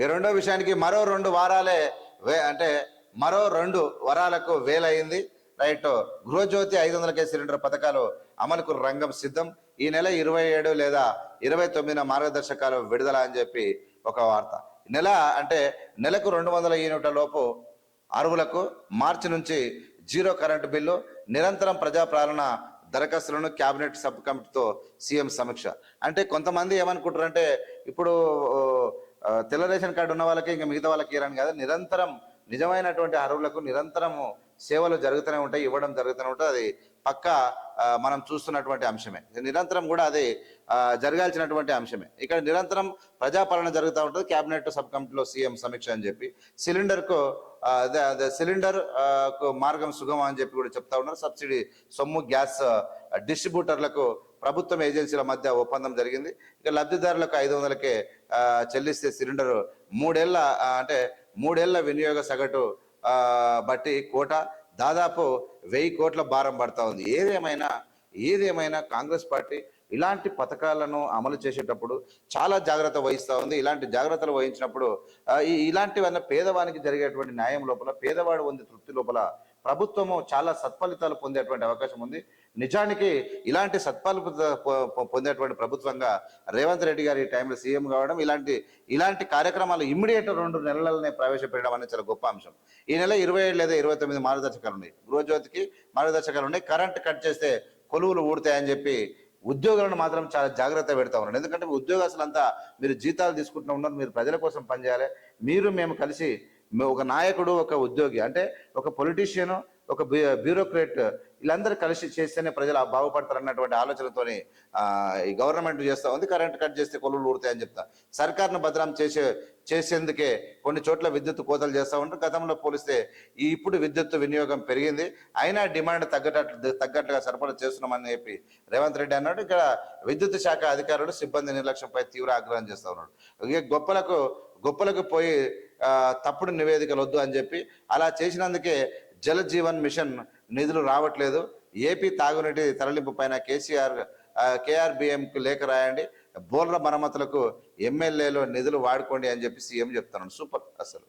ఈ రెండో విషయానికి మరో రెండు వారాలే వే అంటే మరో రెండు వరాలకు వేలైంది. రైట్ గృహజ్యోతి ఐదు వందల కేజీ సిలిండర్ పథకాలు అమలుకు రంగం సిద్ధం. ఈ నెల ఇరవై ఏడు లేదా ఇరవై తొమ్మిదిన మార్గదర్శకాలు విడుదల అని చెప్పి ఒక వార్త. నెల అంటే నెలకు రెండు వందల యూనిట్ల లోపు అరువులకు మార్చి నుంచి జీరో కరెంటు బిల్లు నిరంతరం ప్రజాపాలన దరఖాస్తులను కేబినెట్ సబ్ కమిటీతో సీఎం సమీక్ష. అంటే కొంతమంది ఏమనుకుంటారంటే ఇప్పుడు తెల్ల రేషన్ కార్డు ఉన్న వాళ్ళకి ఇంకా మిగతా వాళ్ళకి ఇరని కాదు. నిరంతరం నిజమైనటువంటి అరువులకు నిరంతరము సేవలు జరుగుతూనే ఉంటాయి ఇవ్వడం జరుగుతూనే ఉంటుంది అది పక్క మనం చూస్తున్నటువంటి అంశమే. నిరంతరం కూడా అది జరగాల్సినటువంటి అంశమే. ఇక్కడ నిరంతరం ప్రజాపాలన జరుగుతూ ఉంటుంది. కేబినెట్ సబ్ కమిటీలో సీఎం సమీక్ష అని చెప్పి సిలిండర్కు సిలిండర్కు మార్గం సుగమం అని చెప్పి కూడా చెప్తా ఉన్నారు. సబ్సిడీ సొమ్ము గ్యాస్ డిస్ట్రిబ్యూటర్లకు ప్రభుత్వం ఏజెన్సీల మధ్య ఒప్పందం జరిగింది. ఇక లబ్ధిదారులకు ఐదు వందలకే చెల్లిస్తే సిలిండర్ మూడేళ్ళ అంటే మూడేళ్ళ వినియోగ సగటు బట్టి కోట. దాదాపు వెయ్యి కోట్ల భారం పడతా ఉంది. ఏదేమైనా ఏదేమైనా కాంగ్రెస్ పార్టీ ఇలాంటి పథకాలను అమలు చేసేటప్పుడు చాలా జాగ్రత్త వహిస్తూ ఉంది. ఇలాంటి జాగ్రత్తలు వహించినప్పుడు ఆ, ఇలాంటివన్నీ పేదవానికి జరిగేటువంటి న్యాయం లోపల పేదవాడు ఉంది తృప్తి లోపల ప్రభుత్వము చాలా సత్ఫలితాలు పొందేటువంటి అవకాశం ఉంది. నిజానికి ఇలాంటి సత్ఫలిత పొ- పొందేటువంటి ప్రభుత్వంగా రేవంత్ రెడ్డి గారి టైంలో సీఎం కావడం ఇలాంటి ఇలాంటి కార్యక్రమాలు ఇమ్మీడియట్ రెండు నెలలనే ప్రవేశపెట్టడం అనేది చాలా గొప్ప అంశం. ఈ నెల ఇరవై ఏడు లేదా ఇరవై తొమ్మిది మార్గదర్శకాలు ఉన్నాయి. గృహజ్యోతికి మార్గదర్శకాలు ఉన్నాయి. కరెంట్ కట్ చేస్తే కొలువులు ఊడతాయని చెప్పి ఉద్యోగులను మాత్రం చాలా జాగ్రత్త పెడతా ఉన్నారు. ఎందుకంటే ఉద్యోగస్తులంతా మీరు జీతాలు తీసుకుంటూ ఉన్నారు. మీరు ప్రజల కోసం పనిచేయాలి. మీరు మేము కలిసి ఒక నాయకుడు ఒక ఉద్యోగి అంటే ఒక పొలిటీషియన్ ఒక బ్యూ- బ్యూరోక్రేట్ వీళ్ళందరూ కలిసి చేస్తేనే ప్రజలు బాగుపడతారన్నటువంటి ఆలోచనతోని ఈ గవర్నమెంట్ చేస్తా ఉంది. కరెంట్ కట్ చేస్తే కొలువులు ఊరుతాయని చెప్తా. సర్కార్ను భద్రం చేసే చేసేందుకే కొన్ని చోట్ల విద్యుత్ కోతలు చేస్తూ ఉంటారు గతంలో పోలిస్తే ఇప్పుడు విద్యుత్ వినియోగం పెరిగింది. అయినా డిమాండ్ తగ్గట్టు తగ్గట్టుగా సరఫరా చేస్తున్నామని చెప్పి రేవంత్ రెడ్డి అన్నాడు. ఇక్కడ విద్యుత్ శాఖ అధికారులు సిబ్బంది నిర్లక్ష్యంపై తీవ్ర ఆగ్రహం చేస్తూ ఉన్నాడు ఇక గొప్పలకు గొప్పలకు పోయి తప్పుడు నివేదికలు వద్దు అని చెప్పి అలా చేసినందుకే జల జీవన్ మిషన్ నిధులు రావట్లేదు. ఏపీ తాగునీటి తరలింపు పైన కేసీఆర్ కేఆర్బిఎంకు లేఖ రాయండి. బోర్ల మరమ్మతులకు ఎమ్మెల్యేలో నిధులు వాడుకోండి అని చెప్పి సీఎం చెప్తున్నాడు. సూపర్. అసలు